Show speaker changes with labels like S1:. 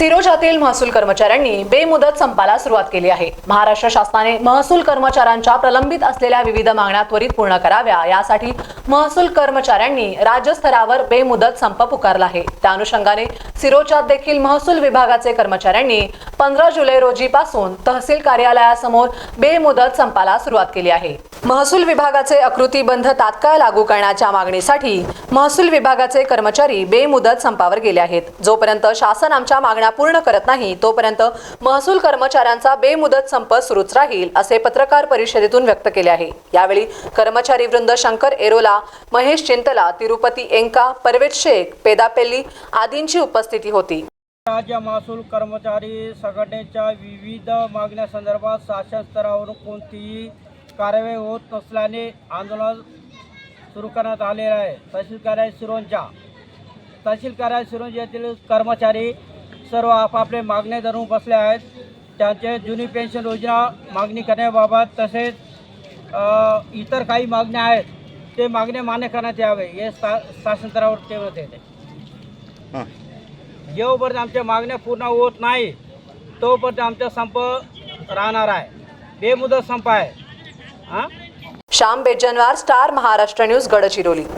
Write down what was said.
S1: सिरोजातील महसूल कर्मचाऱ्यांनी बेमुदत संपाला सुरुवात केली आहे. महाराष्ट्र शासनाने महसूल कर्मचाऱ्यांच्या प्रलंबित असलेल्या विविध मागण्या त्वरित पूर्ण कराव्या यासाठी महसूल कर्मचाऱ्यांनी राज्यस्तरावर बेमुदत संप पुकारला आहे. त्या अनुषंगाने सिरोच्यात देखील महसूल विभागाचे कर्मचाऱ्यांनी पंधरा जुलै रोजीपासून तहसील कार्यालयासमोर बेमुदत संपाला सुरुवात केली आहे. महसूल विभागाचे अकृतीबंध तात्काळ लागू करण्याच्या मागणीसाठी महसूल विभागाचे कर्मचारी बेमुदत संपावर गेले आहेत. जोपर्यंत शासन आमच्या मागण्या पूर्ण करत नाही तोपर्यंत महसूल कर्मचाऱ्यांचा बेमुदत संप सुरूच राहील असे पत्रकार परिषदेतून व्यक्त केले आहे. यावेळी कर्मचारी वृंद शंकर एरोला महेश चिंतला तिरुपती एंका परवेज शेख पेदापेल्ली आदींची उपस्थिती होती.
S2: राज्य महसूल कर्मचारी संघटनेच्या विविध मागण्यासंदर्भात शासन स्तरावरून कोणतीही कारवाई होत नसल्याने आंदोलन सुरू करण्यात आलेले आहे. तहसील कार्यालय सिरोंचा तहसील कार्यालय सिरोंज येथील कर्मचारी सर्व आपापले मागणे धरून बसले आहेत. त्यांचे जुनी पेन्शन योजना मागणी करण्याबाबत तसेच इतर काही मागण्या आहेत ते मागणे मान्य करण्यात यावे हे सा शासन स्तरावर ते होते जेवपर्यंत आमच्या मागण्या पूर्ण होत नाही. तोपर्यंत आमचा संप राहणार आहे. बेमुदत संप आहे. हां?
S1: Shyam Bejanwar star Maharashtra news Gadchiroli.